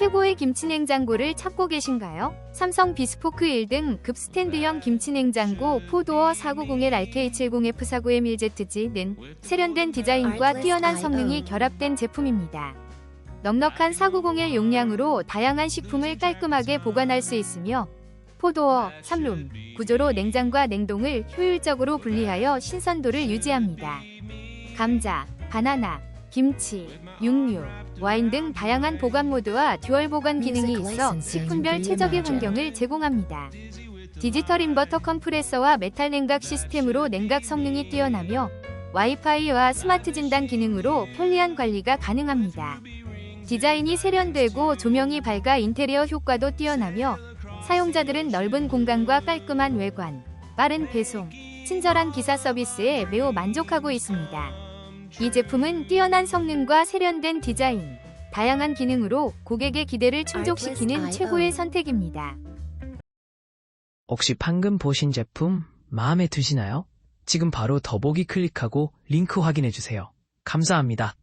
최고의 김치 냉장고를 찾고 계신가요? 삼성 비스포크 1등 급스탠드형 김치 냉장고 포도어 490의 RK70F49M1ZG는 세련된 디자인과 뛰어난 성능이 결합된 제품입니다. 넉넉한 490의 용량으로 다양한 식품을 깔끔하게 보관할 수 있으며 포도어, 삼룸 구조로 냉장과 냉동을 효율적으로 분리하여 신선도를 유지합니다. 감자, 바나나, 김치, 육류, 와인 등 다양한 보관 모드와 듀얼 보관 기능이 있어 식품별 최적의 환경을 제공합니다. 디지털 인버터 컴프레서와 메탈 냉각 시스템으로 냉각 성능이 뛰어나며 와이파이와 스마트 진단 기능으로 편리한 관리가 가능합니다. 디자인이 세련되고 조명이 밝아 인테리어 효과도 뛰어나며 사용자들은 넓은 공간과 깔끔한 외관, 빠른 배송, 친절한 기사 서비스에 매우 만족하고 있습니다. 이 제품은 뛰어난 성능과 세련된 디자인, 다양한 기능으로 고객의 기대를 충족시키는 최고의 선택입니다. 혹시 방금 보신 제품 마음에 드시나요? 지금 바로 더보기 클릭하고 링크 확인해주세요. 감사합니다.